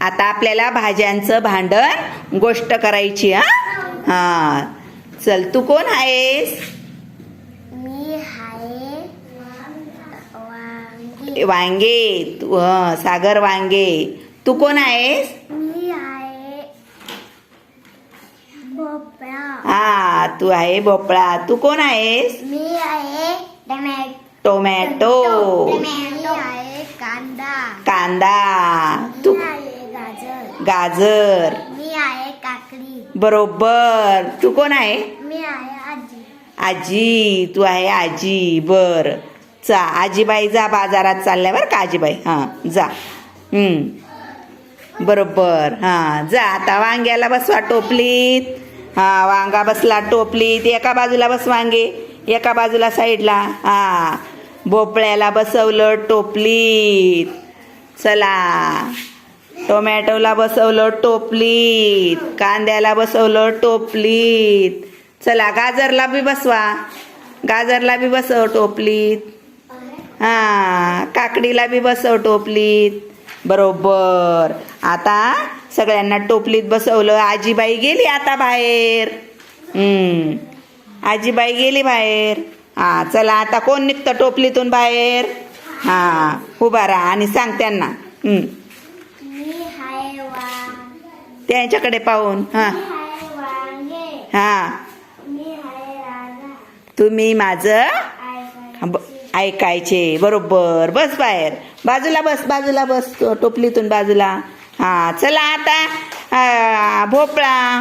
आता आपल्याला भाज्यांचं भांडण गोष्ट करायची हा? हा. चल तू कोण आहेस? मी आहे वांगी. वांगे. तू सागर वांगे. तू कोण आहेस? मी आहे भोपळा. हा तू आहे भोपळा. तू कोण आहेस? मी आहे टमॅटो. टोमॅटो. मी आहे कांदा. कांदा. गाजर. मी आहे काकडी. बरोबर. तू कोण आहे? मी आहे आजी. आजी. तू आहे आजी. बर. चा आजीबाई जा बाजारात चालल्या बरं का आजीबाई? हां जा. हम्म. बरोबर. हां जा. आता वांग्याला बसवा टोपलीत. हां वांगा बसला टोपलीत. एका बाजूला बस वांगे एका बाजूला साईडला. हां. भोपळ्याला बसवलं टोपलीत. चला. टोमॅटोला बसवलं टोपलीत. कांद्याला बसवलं टोपलीत. चला गाजरला बी बसवा. गाजरला बी बसव टोपलीत. हा काकडीला बी बसव टोपलीत. बरोबर. आता सगळ्यांना टोपलीत बसवलं. आजीबाई गेली आता बाहेर. हम्म. आजीबाई गेली बाहेर. हा चला आता कोण निघतं टोपलीतून बाहेर? हा उभा राहा आणि सांग त्यांना. हम्म. त्यांच्याकडे पाहून हा. हा. तुम्ही माझं ऐकायचे. ब- ऐकायचे बरोबर. बस बाहेर. बाजूला बस बाजूला बस टोपलीतून बाजूला. हा चला आता. भोपळा.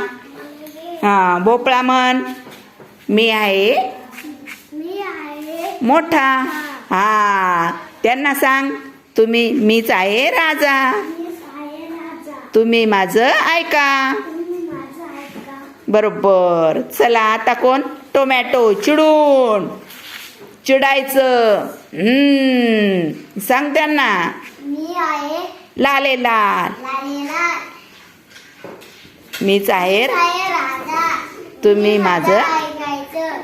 हा भोपळा म्हण. मी आहे मोठा. हा. त्यांना सांग तुम्ही मीच आहे राजा. तुम्ही माझं ऐका. बरोबर. चला आता कोण? टोमॅटो चिडून. चिडायचं. हम्म. सांग त्यांना. लाले लाल. मीच आहे तुम्ही माझं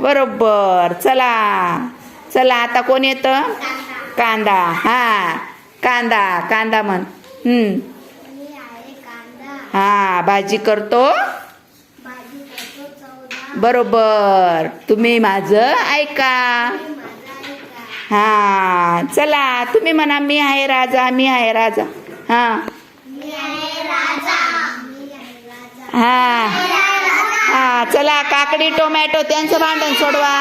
बरोबर. चला. चला आता कोण येतं? कांदा. हा. कांदा. कांदा म्हण. हम्म. हा भाजी करतो. बरोबर. तुम्ही माझं ऐका. हा चला तुम्ही म्हणा मी आहे राजा मी आहे राजा. हा. हा. हा चला काकडी टोमॅटो त्यांचं भांडण सोडवा.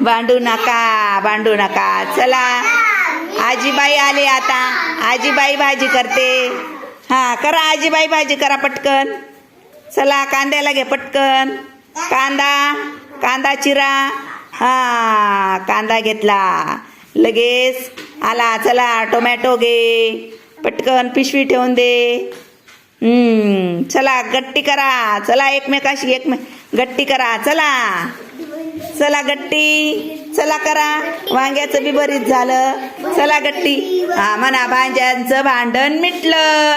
भांडू नका भांडू नका. चला आजीबाई आली आता. आजीबाई भाजी करते. हा करा आजीबाई भाजी करा पटकन. चला कांद्याला घे पटकन. कांदा कांदा चिरा. हा कांदा घेतला. लगेच आला चला टोमॅटो घे. पटकन पिशवी ठेवून दे. चला गट्टी करा. चला एकमेकाशी एकमे गट्टी करा. चला. चला गट्टी. चला करा. वांग्याचं बी बरीच झालं. चला गट्टी. हा म्हणा भांज्यांचं भांडण मिटलं.